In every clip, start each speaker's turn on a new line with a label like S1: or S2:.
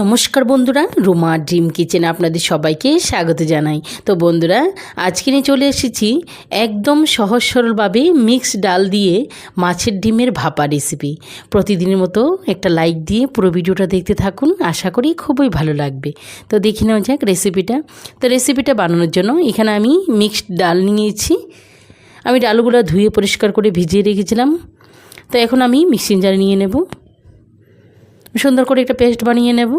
S1: নমস্কার বন্ধুরা, রুমা ড্রিম কিচেনে আপনাদের সবাইকে স্বাগত জানাই। তো বন্ধুরা, আজকে নিয়ে চলে এসেছি একদম সহজ সরলভাবে মিক্স ডাল দিয়ে মাছের ডিমের ভাপা রেসিপি প্রতিদিনের মতো একটা লাইক দিয়ে পুরো ভিডিওটা দেখতে থাকুন, আশা করি খুবই ভালো লাগবে। তো দেখে নেওয়া যাক রেসিপিটা তো রেসিপিটা বানানোর জন্য এখানে আমি মিক্সড ডাল নিয়েছি। আমি ডালগুলো ধুয়ে পরিষ্কার করে ভিজিয়ে রেখেছিলাম। তো এখন আমি মিক্সিং জার নিয়ে নেব। সুন্দর করে একটা পেস্ট বানিয়ে নেব।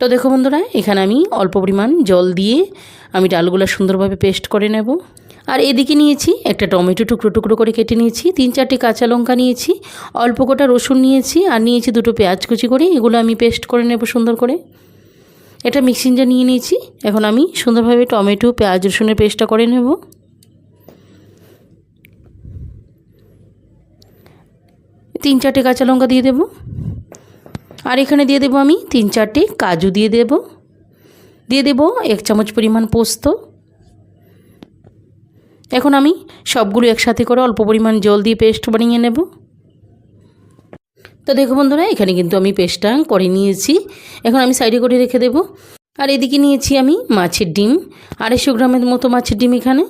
S1: তো দেখো বন্ধুরা, এখানে আমি অল্প পরিমাণ জল দিয়ে আমি ডালগুলো সুন্দরভাবে পেস্ট করে নেব। আর এদিকে নিয়েছি একটা টমেটো টুকরো টুকরো করে কেটে নিয়েছি, তিন চারটে কাঁচা লঙ্কা নিয়েছি, অল্প কোটা রসুন নিয়েছি, আর নিয়েছি দুটো পেঁয়াজ কুচি করে, এগুলো আমি পেস্ট করে নেব সুন্দর করে। এটা মিক্সিং নিয়ে নিয়েছি, এখন আমি সুন্দরভাবে টমেটো, পেঁয়াজ, রসুনের পেস্টটা করে নেব। তিন চারটে কাঁচা লঙ্কা দিয়ে দেব। আর এখানে দিয়ে দেবো আমি তিন চারটে কাজু দিয়ে দেব। দিয়ে দেব এক চামচ পরিমাণ পোস্ত। এখন আমি সবগুলো একসাথে করে অল্প পরিমাণ জল দিয়ে পেস্ট বানিয়ে নেব। তো দেখো বন্ধুরা, এখানে কিন্তু আমি পেস্টটা করে নিয়েছি। এখন আমি সাইডে করে রেখে দেব। আর এদিকে নিয়েছি আমি মাছের ডিম। আড়াইশো গ্রামের মতো মাছের ডিম এখানে।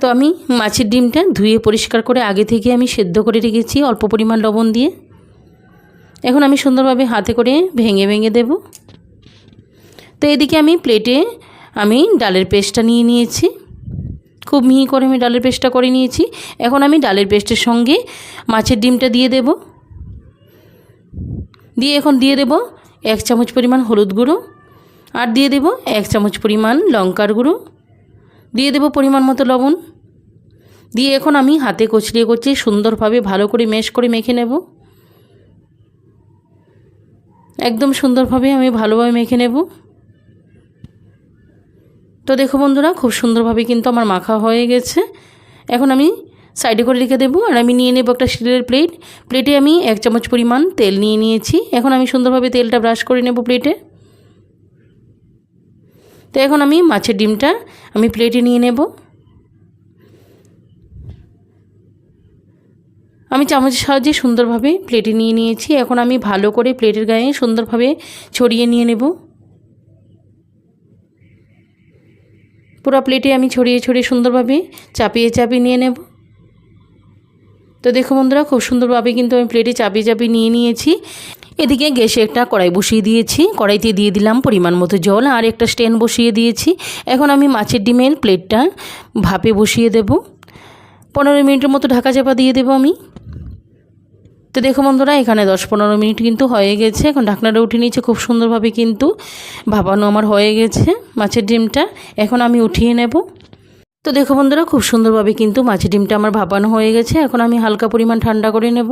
S1: তো আমি মাছের ডিমটা ধুয়ে পরিষ্কার করে আগে থেকে আমি সেদ্ধ করে রেখেছি অল্প পরিমাণ লবণ দিয়ে। এখন আমি সুন্দরভাবে হাতে করে ভেঙে ভেঙে দেব। তো এদিকে আমি প্লেটে আমি ডালের পেস্টটা নিয়ে নিয়েছি। খুব মিহি করে আমি ডালের পেস্টটা করে নিয়েছি। এখন আমি ডালের পেস্টের সঙ্গে মাছের ডিমটা দিয়ে দেব। দিয়ে এখন দিয়ে দেব এক চামচ পরিমাণ হলুদ গুঁড়ো। আর দিয়ে দেব এক চামচ পরিমাণ লঙ্কার গুঁড়ো। দিয়ে দেব পরিমাণ মতো লবণ। দিয়ে এখন আমি হাতে কচলিয়ে কচলিয়ে সুন্দরভাবে ভালো করে মেশ করে মেখে নেব। একদম সুন্দরভাবে আমি ভালোভাবে মেখে নেব। তো দেখো বন্ধুরা, খুব সুন্দরভাবে কিন্তু আমার মাখা হয়ে গেছে। এখন আমি সাইডে করে রেখে দেবো আর আমি নিয়ে নেব একটা স্টিলের প্লেট। প্লেটে আমি এক চামচ পরিমাণ তেল নিয়ে নিয়েছি। এখন আমি সুন্দরভাবে তেলটা ব্রাশ করে নেব প্লেটে। তো এখন আমি মাছের ডিমটা আমি প্লেটে নিয়ে নেব। আমি চামচের সাহায্যে সুন্দরভাবে প্লেটে নিয়ে নিয়েছি। এখন আমি ভালো করে প্লেটের গায়ে সুন্দরভাবে ছড়িয়ে নিয়ে নেব। পুরো প্লেটে আমি ছড়িয়ে ছড়িয়ে সুন্দরভাবে চাপিয়ে চাপিয়ে নিয়ে নেব। তো দেখো বন্ধুরা, খুব সুন্দরভাবে কিন্তু আমি প্লেটে চাপিয়ে চাপিয়ে নিয়ে নিয়েছি। এদিকে গ্যাসে একটা কড়াই বসিয়ে দিয়েছি। কড়াইতে দিয়ে দিলাম পরিমাণ মতো জল আর একটা স্ট্যান্ড বসিয়ে দিয়েছি। এখন আমি মাছের ডিমের প্লেটটা ভাপে বসিয়ে দেব। পনেরো মিনিটের মতো ঢাকা চাপা দিয়ে দেবো আমি। তো দেখো বন্ধুরা, এখানে দশ পনেরো মিনিট কিন্তু হয়ে গেছে। এখন ঢাকনাটা উঠে নিয়েছে, খুব সুন্দরভাবে কিন্তু ভাপানো আমার হয়ে গেছে মাছের ডিমটা। এখন আমি উঠিয়ে নেব। তো দেখো বন্ধুরা, খুব সুন্দরভাবে কিন্তু মাছের ডিমটা আমার ভাপানো হয়ে গেছে। এখন আমি হালকা পরিমাণ ঠান্ডা করে নেব।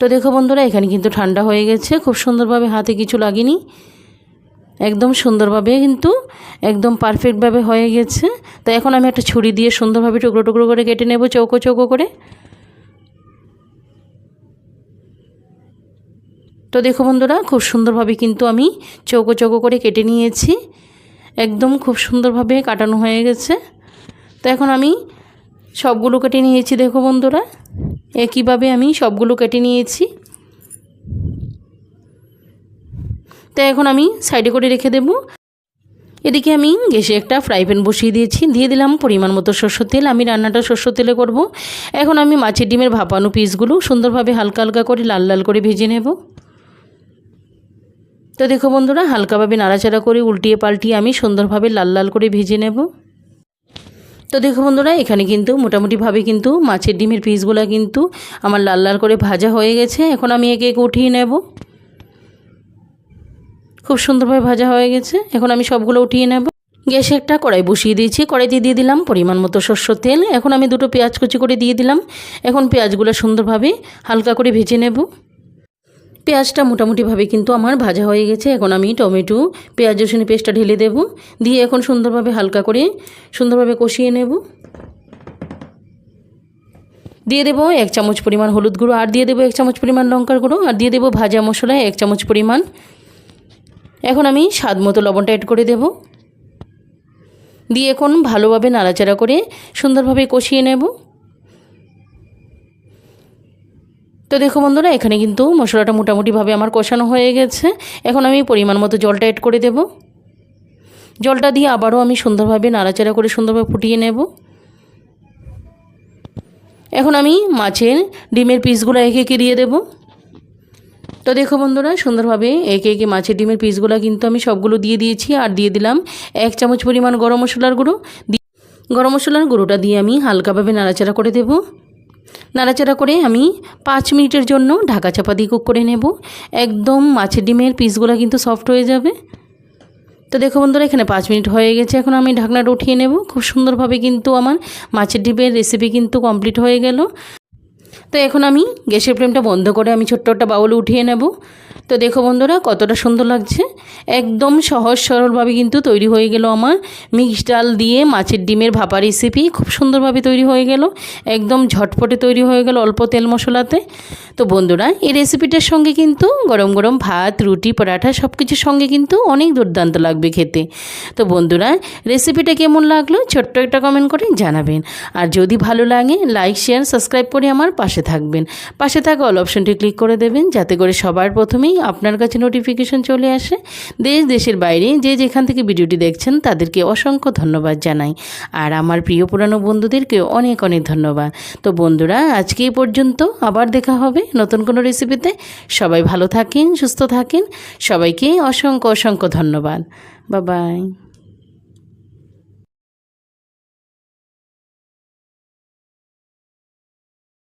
S1: তো দেখো বন্ধুরা, এখানে কিন্তু ঠান্ডা হয়ে গেছে। খুব সুন্দরভাবে হাতে কিছু লাগেনি। একদম সুন্দরভাবে কিন্তু, একদম পারফেক্টভাবে হয়ে গেছে। তো এখন আমি একটা ছুরি দিয়ে সুন্দরভাবে টুকরো টুকরো করে কেটে নেব, চৌকো চৌকো করে। তো দেখো বন্ধুরা, খুব সুন্দরভাবে কিন্তু আমি চৌকো চৌকো করে কেটে নিয়েছি। একদম খুব সুন্দরভাবে কাটানো হয়ে গেছে। তো এখন আমি সবগুলো কেটে নিয়েছি, দেখো বন্ধুরা। একইভাবে আমি সবগুলো কেটে নিয়েছি। তো এখন আমি সাইডে করে রেখে দেব। এদিকে আমি গ্যাসে একটা ফ্রাই প্যান বসিয়ে দিয়েছি। দিয়ে দিলাম পরিমাণ মতো শস্য তেল। আমি রান্নাটা শস্য তেলে করব। এখন আমি মাছের ডিমের ভাপানো পিসগুলো সুন্দরভাবে হালকা হালকা করে লাল লাল করে ভেজে নেব। তো দেখো বন্ধুরা, হালকাভাবে নাড়াচাড়া করে উল্টিয়ে পাল্টিয়ে আমি সুন্দরভাবে লাল লাল করে ভেজে নেব। তো দেখো বন্ধুরা, এখানে কিন্তু মোটামুটিভাবে কিন্তু মাছের ডিমের পিসগুলো কিন্তু আমার লাল লাল করে ভাজা হয়ে গেছে। এখন আমি একে একে উঠিয়ে নেব। খুব সুন্দরভাবে ভাজা হয়ে গেছে। এখন আমি সবগুলো উঠিয়ে নেব। গ্যাসে একটা কড়াই বসিয়ে দিয়েছি। কড়াইতে দিয়ে দিলাম পরিমাণ মতো শস্য তেল। এখন আমি দুটো পেঁয়াজ কুচি করে দিয়ে দিলাম। এখন পেঁয়াজগুলো সুন্দরভাবে হালকা করে ভেজে নেব। পেঁয়াজটা মোটামুটিভাবে কিন্তু আমার ভাজা হয়ে গেছে। এখন আমি টমেটো, পেঁয়াজ রসুনের পেস্টটা ঢেলে দেব। দিয়ে এখন সুন্দরভাবে হালকা করে সুন্দরভাবে কষিয়ে নেব। দিয়ে দেবো এক চামচ পরিমাণ হলুদ গুঁড়ো আর দিয়ে দেবো এক চামচ পরিমাণ লঙ্কার গুঁড়ো আর দিয়ে দেবো ভাজা মশলা এক চামচ পরিমাণ। এখন আমি স্বাদ মতো লবণটা অ্যাড করে দেব। দিয়ে এখন ভালোভাবে নাড়াচাড়া করে সুন্দরভাবে কষিয়ে নেব। তো দেখো বন্ধুরা, এখানে কিন্তু মশলাটা মোটামুটিভাবে আমার কষানো হয়ে গেছে। এখন আমি পরিমাণ মতো জলটা অ্যাড করে দেব। জলটা দিয়ে আবারও আমি সুন্দরভাবে নাড়াচাড়া করে সুন্দরভাবে ফুটিয়ে নেব। এখন আমি মাছের ডিমের পিসগুলো একে একে দিয়ে দেবো। তো দেখো বন্ধুরা, সুন্দরভাবে একে একে মাছের ডিমের পিসগুলো কিন্তু আমি সবগুলো দিয়ে দিয়েছি। আর দিয়ে দিলাম এক চামচ পরিমাণ গরম মশলার গুঁড়ো। গরম মশলার গুঁড়োটা দিয়ে আমি হালকাভাবে নাড়াচাড়া করে দেব। নাড়াচাড়া করে আমি পাঁচ মিনিটের জন্য ঢাকা চাপা দিয়ে কুক করে নেব। একদম মাছের ডিমের পিসগুলো কিন্তু সফট হয়ে যাবে। তো দেখো বন্ধুরা, এখানে পাঁচ মিনিট হয়ে গেছে। এখন আমি ঢাকনাটা উঠিয়ে নেব। খুব সুন্দরভাবে কিন্তু আমার মাছের ডিমের রেসিপি কিন্তু কমপ্লিট হয়ে গেল। তো এখন আমি গ্যাসের ফ্লেমটা বন্ধ করে আমি ছোট্ট একটা বাউল উঠিয়ে নেব। তো দেখো বন্ধুরা, কতটা সুন্দর লাগছে। একদম সহজ সরলভাবে কিন্তু তৈরি হয়ে গেল আমার মিক্স ডাল দিয়ে মাছের ডিমের ভাপা রেসিপি খুব সুন্দরভাবে তৈরি হয়ে গেল। একদম ঝটপটে তৈরি হয়ে গেল অল্প তেল মশলাতে। তো বন্ধুরা, এই রেসিপিটার সঙ্গে কিন্তু গরম গরম ভাত, রুটি, পরাঠা সব কিছুর সঙ্গে কিন্তু অনেক দুর্দান্ত লাগবে খেতে। তো বন্ধুরা রেসিপিটা কেমন লাগল ছোট্ট একটা কমেন্ট করে জানাবেন। আর যদি ভালো লাগে লাইক শেয়ার সাবস্ক্রাইব করে আমার পাশে থাকবেন। পাশে থাকা অল অপশনটি ক্লিক করে দেবেন, যাতে করে সবার প্রথমেই আপনার কাছে নোটিফিকেশন চলে আসে। দেশ, দেশের বাইরে যে যেখান থেকে ভিডিওটি দেখছেন, তাদেরকে অসংখ্য ধন্যবাদ জানাই। আর আমার প্রিয় পুরানো বন্ধুদেরকে অনেক অনেক ধন্যবাদ। তো বন্ধুরা, আজকে এই পর্যন্ত আবার দেখা হবে নতুন কোনো রেসিপিতে সবাই ভালো থাকেন, সুস্থ থাকেন। সবাইকে অসংখ্য অসংখ্য ধন্যবাদ। বাবাই